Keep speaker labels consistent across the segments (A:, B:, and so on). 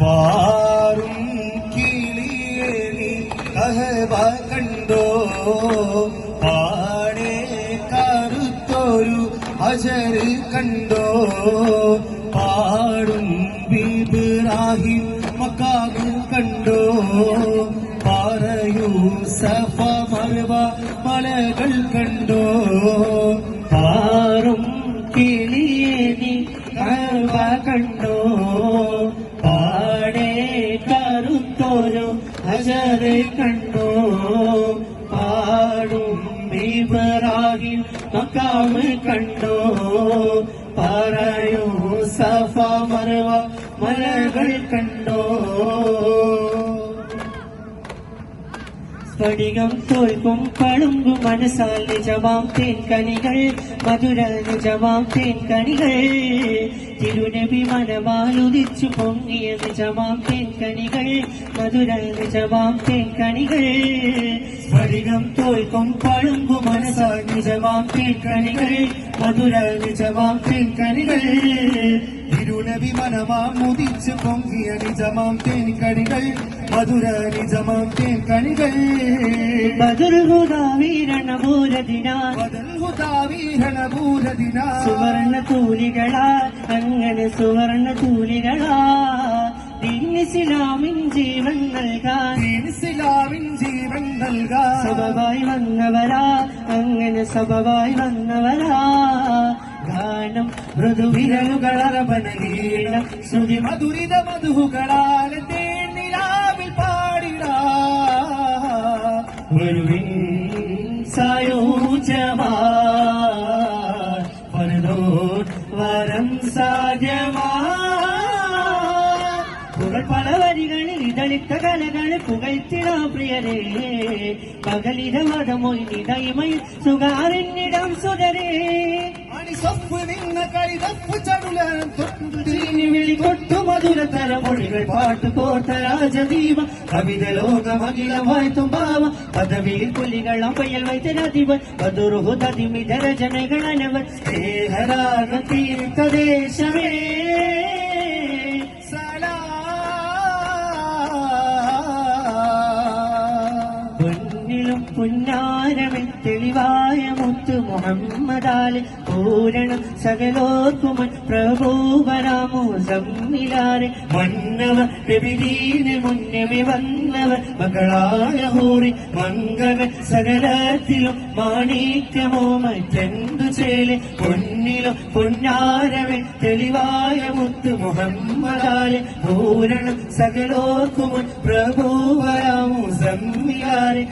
A: പാറും കിളിയേ നീ അഹവ കണ്ടോ? പാടേ കറുത്തൊരു അജര് കണ്ടോ? പാടും ബിബ്രാഹിം മക്കാവിൽ കണ്ടോ? പറയൂ സഫ മർവ മലകൾ കണ്ടോ?
B: പാറും കിളിയേ നീ കണ്ടോ? കറുത്തൊരു ഹജറ് കണ്ടോ പാടും ഇബ്രാഹിം മക്കാമ് കണ്ടോ പറയൂ സഫ മറവ മലകൾ കണ്ടോ സ്ഫടികം തോൽക്കും പളുങ്കും മനസ്സാൽ നിജമാം തേൻ കണികൾ മധുര നിജമാം തേൻ കണികൾ തിരുനബി മനമാലുദിച്ചു പൊങ്ങിയ നിജമാം തേൻ കണികൾ മധുര നിജമാം തേൻ കണികൾ സ്ഫടികം തോൽക്കും പളുങ്കും മനസ്സാൽ നിജമാം തേൻ കണികൾ മധുര നിജമാം തേൻകണികൾ.
A: തിരുനബി മനമാം മുതിച്ച് പൊങ്കിയ നിജമാം തേൻ കണികൾ മധുര നിജമാം തേൻ കണികൾ.
B: സുവർണ തൂലികളാ അങ്ങനെ സുവർണ തൂലികളാ. ദീനിസ്ലാമിൻ ജീവൻ നൽകാൻ.
A: ഇസ്ലാമിൻ ജീവൻ നൽകാൻ.
B: സബബായി വന്നവരാ അങ്ങനെ സബബായി വന്നവരാ. ഗാനം മൃദുവിരലുകളറബനീളം ശ്രുതി
A: മധുരിത മധുഹുകളാൽ തേനിലാവിൽ പാടിടാ.
B: ഒരുവിൻ സായോജമാ പരതോർ വരം സാധ്യമാ. പുകൾ പല വരികളിൽ ഇതളിത്ത കലകൾ പുകഴ്ത്തിടാ പ്രിയരേ. പകലിത മതമൊഴിനിടയമയിൽ സുകാറിനിടം സുതരേ.
A: അണിസൊപ്പ് നിന്ന കളിതപ്പ് ചടുലൻ തൊട്ടു
B: തിരിഞ്ഞു വിളി കൊട്ടു മധുരതര മൊഴികൾ പാട്ട് കോർത്ത രാജദീപ. കവിത ലോകമകിലമായി തുമ്പാവ. പദവിയിൽ പുലികൾ അമ്പയൽ വൈദ്യരാധിപൻ മധുരുഹുതതിമിതര ജനഗണനവൻ. സ്നേഹരാഗ തീർത്ഥദേശമേ പൊന്നിലും പുന്നാരമിൽ തെളിവായ മുത്ത് മുഹമ്മദാലി പൂരണം സകലോർക്കുമൻ പ്രഭൂപരാമോ സമ്മിലാരെ മന്നവ നബിദീന് മുന്നമേ വന്നവ മകളായ ഹൂറി മംഗവൻ സകലത്തിലും മാണിക്യമോ മറ്റെന്തു ചേലെ. പൊന്നിലും പുന്നാരമൻ തെളിവായ മുത്ത് മുഹമ്മദാലി പൂരണം സകലോർക്കുമൻ പ്രഭൂപരാമോ സമ്മിലാരെ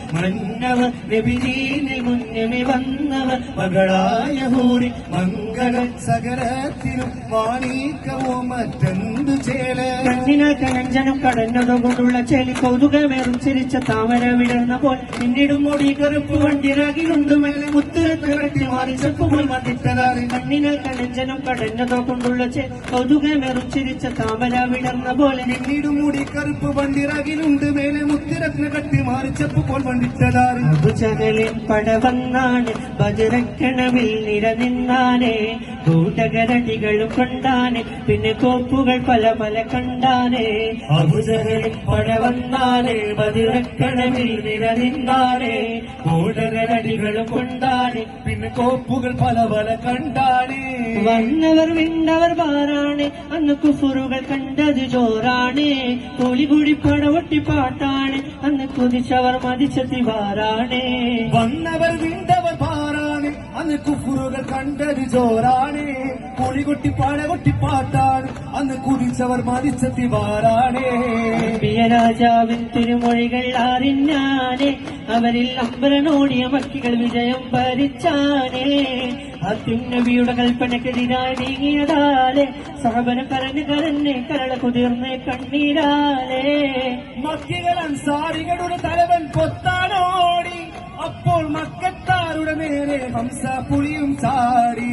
B: മന്നവ നബിദീന് മുന്നമേ വന്നവർ മകളായ ഹൂറി മംഗള
A: സകരത്തിനും മാണിക്കവോ മറ്റെന്തു ചേല?
B: കണ്ണിനാൽ കലഞ്ചനം കടന്നതുകൊണ്ടുള്ള ചെലി കൗതുകമേറും ചിരിച്ച താമര വിടർന്ന പോൽ പിന്നിടും മുടി കറുപ്പ് വണ്ടിറാകിലുണ്ടുമെല്ലാം മുത്തുരത്ത് കണ്ണിനാൽ കലഞ്ചനം കടന്നതുകൊണ്ടുള്ള ചെലി കൗതുകമേറും ചിരിച്ച താമര വിടർന്ന പോലെ
A: പിന്നീട് മൂടി കറുപ്പ് വണ്ടിറകിലുണ്ട്. മേലെ മുത്തിരത്ന കട്ടി മാറിച്ചപ്പ് പോൽ വണ്ടിട്ടതാറ്
B: അബുചകലിൻ പടവന്നാണ്. ബജരക്കണവിൽ നിരനിന്നാനേ കൂട്ടകരടികളും കൊണ്ടാണ്. പിന്നെ കോപ്പുകൾ പല പല കണ്ടാനേ അബുചകലിൻ പടവന്നാനേ ബജരക്കണവിൽ നിരനിന്നാനേ കൂട്ടകരടികളും കൊണ്ടാണ്.
A: പിന്നെ കോപ്പുകൾ പല പല കണ്ടാണ്.
B: വന്നവർ വിണ്ടവർ പാറാണ് അന്ന് കുഫുറുകൾ കണ്ടത് ചോറാണ്. കൂടി പടവൊട്ടി പാട്ടാണ് അന്ന് കുതിച്ചവർ മതിച്ചതി വാറാണ്
A: വന്നവർ വിണ്ടവർ പാറാണ് അന്ന് കുഫുറുകൾ കണ്ടത് ജോറാണ്. പാട പാടകൊട്ടി പാട്ടാണ്. അന്ന് കുടിച്ചവർ മരിച്ച തിവാറാണ്
B: രാജാവിൻ തിരുമൊഴികൾ അറിഞ്ഞാനെ അവരിൽ അമ്പരനോടിയ മക്കികൾ വിജയം ഭരിച്ചാനേ. അത്യുന്നബിയുടെ കൽപ്പനക്കെതിരായി നീങ്ങിയതാലെ സഹബന കരഞ്ഞ് കരഞ്ഞ് കരള കുതിർന്ന് കണ്ണീരാലേ.
A: മക്കികൾ അൻസാരികളുടെ തലവൻ പൊത്താനോടി. അപ്പോൾ മക്കത്താരുടെ നേരെ ഹംസ പുളിയും ചാടി.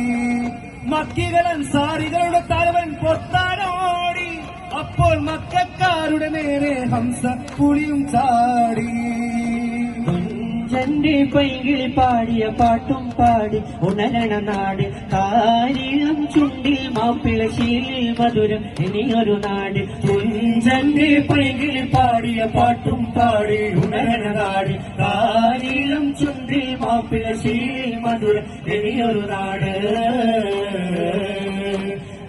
A: മക്കികൾ സാരികളുടെ തലവൻ പൊത്താനോടി. അപ്പോൾ മക്കാരുടെ നേരെ ഹംസ പുളിയും ചാടി.
B: തുഞ്ചന്റെ പൈകിളി പാടിയ പാട്ടും പാടി ഉണരണ നാട്. കാരിളം ചുണ്ടിൽ മാപ്പിള ശീലിൽ മധുരം ഇനിയൊരു നാട്. തുഞ്ചന്റെ പൈകിളി പാടിയ പാട്ടും പാടി ഉണരണ നാട്. കാരിളം ശീലിൽ മധുരം ഇനിയൊരു നാട്.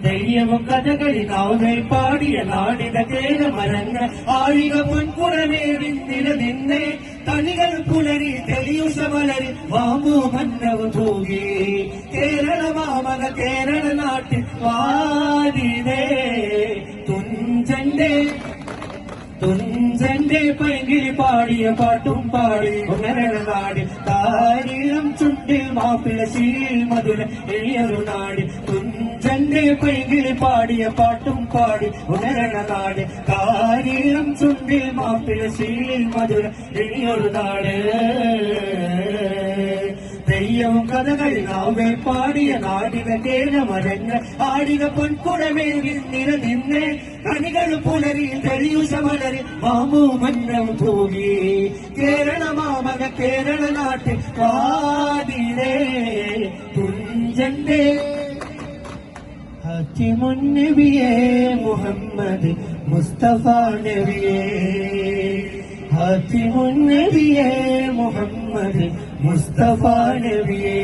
B: ദൈവവും കഥകളി നാവുകൾ പാടിയ നാടിത കേര മരങ്ങൾ. ആഴിക പൊൻകുടമേറി നിലനിന്നേ തണികൾ പുലരി തെളിയുഷ മലരി വാമോ മന്നവ് തൂകി. കേരള മാമക കേരള നാട്ടിൽ വാരിതേ. തുഞ്ചന്റെ തുഞ്ചന്റെ പൈകിളി പാടിയ പാട്ടും പാടി ഉണരണ നാട് താരിളം ചുണ്ടിൽ മാപ്പിള ശീൽ മധുര എളിയൊരു നാട് തുഞ്ചന്റെ പൈകിളി പാടിയ പാട്ടും പാടി ഉണരണ നാട് കാരിളം ചുണ്ടിൽ മാപ്പിള ശീൽ മധുര എളിയൊരു നാട് തെയ്യവും കഥകൾ നാമേ പാടിയ നാടിക കേര മരങ്ങൾ ആടിക പൊൻകുടമേവിൽ നിലനിന്ന് കണികൾ പുലരിൽ തെളിയുഷ വളരി മാമു മന്നം തൂകി. കേരള മാമക കേരള നാട്ടിൽ പാടിലേ തുഞ്ചന്റെ ഹത്തിമുന്നബിയേ മുഹമ്മദ് മുസ്തഫ നബിയേ. ഹത്തിമുന്നബിയേ മുഹമ്മദ് മുസ്തഫ നബിയേ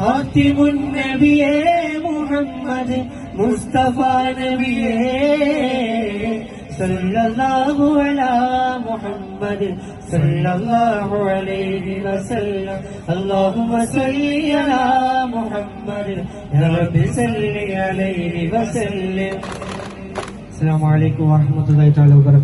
B: ഹാത്തിമുന്നബിയേ മുഹമ്മദ് മുസ്തഫ നബിയേ സല്ലല്ലാഹു അലാ മുഹമ്മദ് സല്ലല്ലാഹു അലൈഹി വസല്ലം. അല്ലാഹുമ്മ സല്ലി അലാ മുഹമ്മദ് യാ റബ്ബി സല്ലി അലൈഹി വസല്ലം. അസ്സലാമു അലൈക്കും വറഹ്മത്തുള്ളാഹി തആല വബറകാതുഹു.